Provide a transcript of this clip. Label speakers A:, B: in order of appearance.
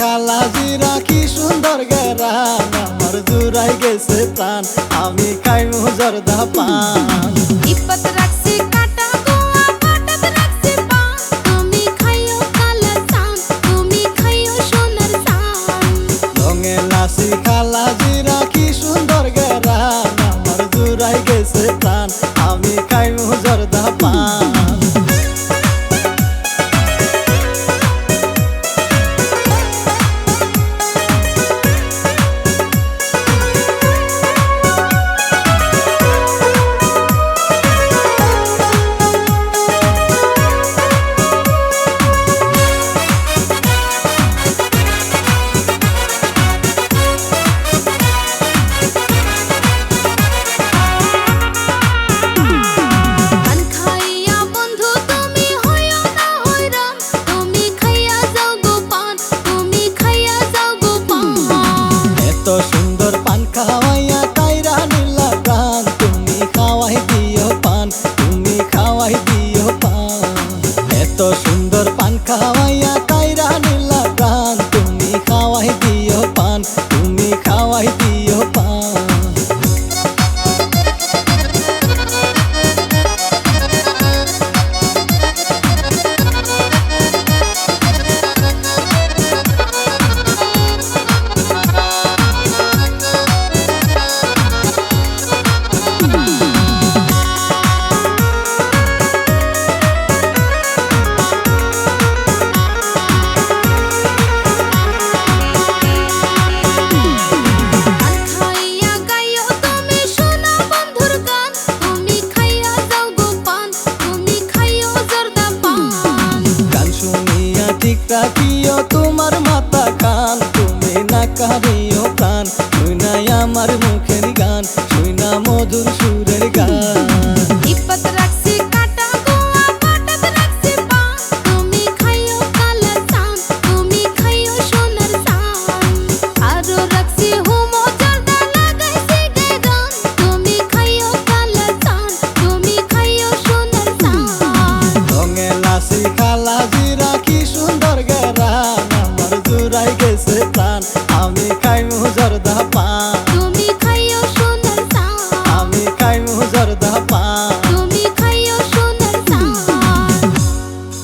A: খালা জিরা কি সুন্দর গেরান আমার জুড়াই গেছে প্রাণ আমি খাইমু জর্দা পান।
B: ইপত রাখছি কাটা গোয়া কাটাত রাখছি পান। তুমি খাইও কালা চান তুমি খাইও সোনার চান।
A: রঙে লাসি খালা জিরা কি সুন্দর গেরান আমার জুড়াই গেছে প্রাণ আমি খাইমু জর্দা কাঁদে ও প্রাণ শুই আমার মুখের গান শুই মধুর সুর।